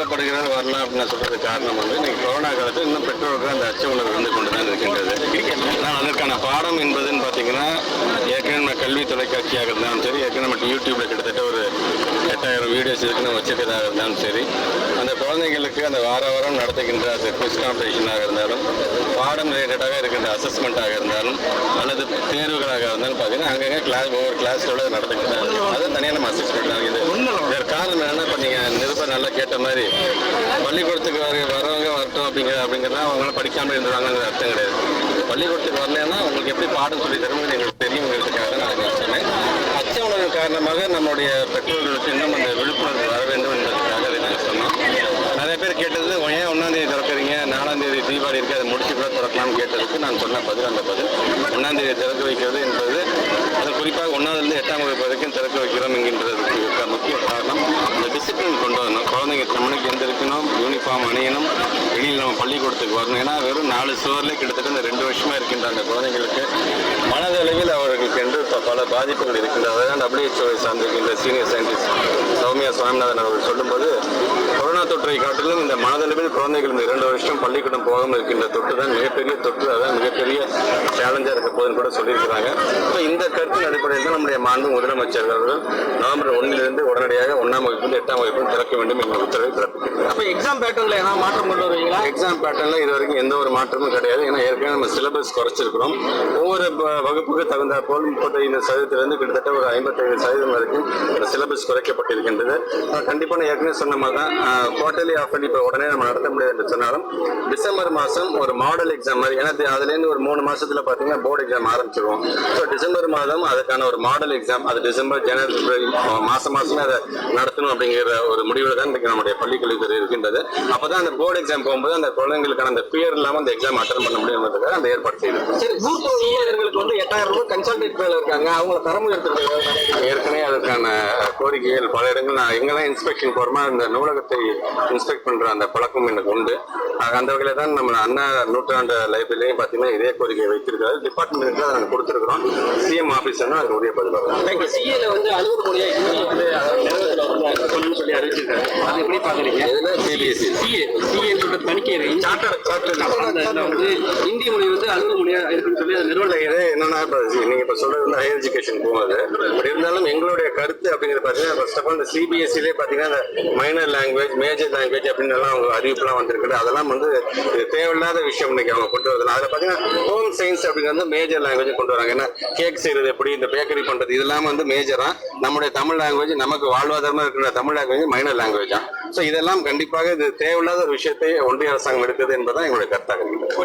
விருப்பப்படுகிறது வரலாம் அப்படின்னு சொல்றது காரணம் வந்து இன்னைக்கு கொரோனா காலத்தில் இன்னும் பெற்றோருக்கு அந்த அச்ச உணர்வு வந்து கொண்டு தான் இருக்கின்றது. ஆனால் அதற்கான பாடம் என்பதுன்னு பார்த்தீங்கன்னா ஏற்கனவே நம்ம கல்வி தொலைக்காட்சியாக இருந்தாலும் சரி ஏற்கனவே நம்ம யூடியூப்ல கிட்டத்தட்ட ஒரு எட்டாயிரம் வீடியோஸ் இருக்குன்னு வச்சிருக்கதாக இருந்தாலும் சரி அந்த குழந்தைங்களுக்கு அந்த வார வாரம் நடத்துகின்ற அந்த குவிஸ் காம்படிஷனாக இருந்தாலும் பாடம் ரிலேட்டடாக இருக்கின்ற அசஸ்மெண்ட்டாக இருந்தாலும் அல்லது தேர்வுகளாக இருந்தாலும் பார்த்தீங்கன்னா அங்கங்கே கிளாஸ் ஒவ்வொரு கிளாஸோட நடத்துக்கிட்டாங்க அதை தனியாக நம்ம அசஸ்மெண்ட் ஆகுது இதற்கு காரணம் என்னென்னா இப்போ நல்லா கேட்ட மாதிரி பள்ளிக்கூடத்துக்கு வர வரவங்க வரட்டும் அப்படிங்கிற அப்படிங்கிறதா அவங்களாம் படிக்காமல் இருந்துருவாங்கங்கிற அர்த்தம் கிடையாது. பள்ளிக்கூடத்துக்கு வரலைன்னா உங்களுக்கு எப்படி பாடம் சொல்லி தரும்போது எங்களுக்கு தெரியுங்கிறதுக்காக நான் சொன்னேன் அச்ச உணர்வு காரணமாக நம்முடைய பெற்றோர்களுக்கு இன்னும் அந்த விழிப்புணர்வு வர வேண்டும் என்பதற்காக அதை நாங்கள் சொன்னோம். நிறைய பேர் கேட்டது ஏன் ஒன்றாம் தேதி திறக்கிறீங்க? நாலாம் தேதி தீபாவளி இருக்கு அதை முடிச்சு கூட திறக்கலாம்னு கேட்டதுக்கு நான் சொன்ன பதில் அந்த பதில். ஒன்றாம் தேதி திறக்க வைக்கிறது என்பது அது குறிப்பாக ஒன்றாவதுலேருந்து எட்டாம் வகுப்பு வரைக்கும் திறக்க வைக்கிறோம் என்கின்றதுக்கு முக்கிய காரணம் இந்த டிசிப்ளின் கொண்டு வரணும் குழந்தைங்க மணிக்கு எந்திரிக்கணும் யூனிஃபார்ம் அணியணும் வெளியில் நம்ம பள்ளிக்கூடத்துக்கு வரணும். ஏன்னா வெறும் நாலு சுவர்லேயே கிட்டத்தட்ட இந்த ரெண்டு வருஷமாக இருக்கின்ற அந்த குழந்தைங்களுக்கு மனதளவில் அவர்களுக்கு என்று பல பாதிப்புகள் இருக்கின்றது அதான் டபிள்யூஹெச்ஓவை சார்ந்திருக்கின்ற சீனியர் சயின்டிஸ்ட் சௌமியா சுவாமிநாதன் அவர்கள் சொல்லும்போது தொற்றை காட்டிலும் இந்த மனதளவில் குழந்தைகள் இந்த இரண்டு வருஷம் பள்ளிக்கூடம் போகாமல் இருக்கின்ற தொற்று தான் மிகப்பெரிய தொற்று அதான் மிகப்பெரிய சேலஞ்சாக இருக்க போதுன்னு கூட சொல்லியிருக்கிறாங்க. ஸோ இந்த கருத்தின் அடிப்படையில் தான் நம்முடைய மாண்பு முதலமைச்சர் அவர்கள் நவம்பர் ஒன்னிலிருந்து உடனடியாக ஒன்றாம் வகுப்பில் எட்டாம் வகுப்பில் திறக்க வேண்டும் என்ற உத்தரவை பிறப்பிக்கிறார் அப்போ எக்ஸாம் பேட்டர்ன்ல ஏன்னா மாற்றம் கொண்டு வருவீங்க எக்ஸாம் பேட்டர்னில் இது வரைக்கும் எந்த ஒரு மாற்றமும் கிடையாது. ஏன்னா ஏற்கனவே நம்ம சிலபஸ் குறைச்சிருக்கிறோம். ஒவ்வொரு வகுப்புக்கு தகுந்த போல் முப்பத்தைந்து சதவீதத்திலிருந்து கிட்டத்தட்ட ஒரு ஐம்பத்தைந்து சதவீதம் வரைக்கும் சிலபஸ் குறைக்கப்பட்டிருக்கின்றது. கண்டிப்பாக நான் ஏற்கனவே சொன்ன மாதிரி தான் குவார்டர்லி ஆஃப் இப்போ உடனே நம்ம நடத்த முடியாது என்று சொன்னாலும் டிசம்பர் மாதம் ஒரு மாடல் எக்ஸாம் மாதிரி ஏன்னா அதுலேருந்து ஒரு மூணு மாதத்தில் பார்த்தீங்கன்னா போர்டு எக்ஸாம் ஆரம்பிச்சிருவோம். ஸோ டிசம்பர் மாதம் அதுக்கான ஒரு மாடல் எக்ஸாம் அது டிசம்பர் ஜனவரி பிப்ரவரி மாதம் மாதமே மாசமே அதை நடத்தணும் அப்படிங்கிற ஒரு முடிவில் தான் இன்றைக்கு நம்முடைய பள்ளிக்கல்வித்துறை இருக்கின்றது. அப்போ தான் அந்த போர்டு எக்ஸாம் போகும்போது அந்த குழந்தைங்களுக்கான அந்த பியர் இல்லாமல் அந்த எக்ஸாம் அட்டன் பண்ண முடியும் என்பதற்காக அந்த ஏற்பாடு செய்திருக்கோம். சரி குரூப் ஊழியர்களுக்கு வந்து எட்டாயிரம் ரூபாய் கன்சல்டேட் மேல இருக்காங்க. அவங்கள தரம் எடுத்துருக்காங்க ஏற்கனவே அதற்கான கோரிக்கைகள் பல இடங்கள் நான் எங்கெல்லாம் இன்ஸ்பெக்ஷன் போகிறோமோ அந்த நூலகத்தை இன்ஸ்பெக்ட் பண்ற அந்த பழக்கம் எனக்கு உண்டு. அந்த வகையில் தான் நம்ம அண்ணா நூற்றாண்டு லைப்ரரிலையும் பார்த்தீங்கன்னா இதே கோரிக்கையை வைத்திருக்காரு டிபார்ட்மெண்ட்டுக்கு அதை நாங்கள் கொடுத்துருக்குறோம். சிஎம் ஆஃபீஸர்னா அதுக்கு உரிய பதில் வரும். சிஏல வந்து அலுவலக மொழியா ஹிந்தி வந்து நிறைவேற்றல வந்து சொல்லணும்னு சொல்லி அறிவிச்சிருக்காரு அது எப்படி பாக்குறீங்க சிஏ சிஏ சொல்ற தணிக்கை சார்ட்டர் அந்த வந்து இந்தி மொழி வந்து அலுவலக மொழியா இருக்குன்னு சொல்லி அது நிறுவனம் என்னன்னா இப்போ நீங்க இப்போ சொல்றது வந்து ஹையர் எஜுகேஷன் போகுது பட் இருந்தாலும் எங்களுடைய கருத்து அப்படிங்கிறது பார்த்தீங்கன்னா ஃபர்ஸ்ட் ஆஃப் ஆல் இந்த சிபிஎஸ்சிலே பார்த்தீங்கன்னா இந்த மைனர் லாங்குவேஜ் மேஜர் லாங்குவேஜ் அப்படின்னு எல்லாம் அவங்க அறிவிப்புலாம் வந்திருக்குது. அதெல்லாம் வந்து தேவையில்லாத விஷயம் இன்னைக்கு அவங்க கொண்டு வரது அதில் பார்த்தீங்கன்னா ஹோம் சயின்ஸ் அப்படிங்கிறது மேஜர் லாங்குவேஜ் கொண்டு வராங்க. ஏன்னா கேக் செய்யறது எப்படி? இந்த பேக்கரி பண்றது இதெல்லாம் வந்து மேஜரா நம்முடைய தமிழ் லாங்குவேஜ் நமக்கு வாழ்வாதாரமா இருக்கிற தமிழ் லாங்குவேஜ் மைனர் லாங்குவேஜா ஸோ இதெல்லாம் கண்டிப்பாக இது தேவையில்லாத ஒரு விஷயத்தை ஒன்றிய அரசாங்கம் எடுக்குது என்பதுதான் எங்களுடைய கருத்தாக இருக்கிறது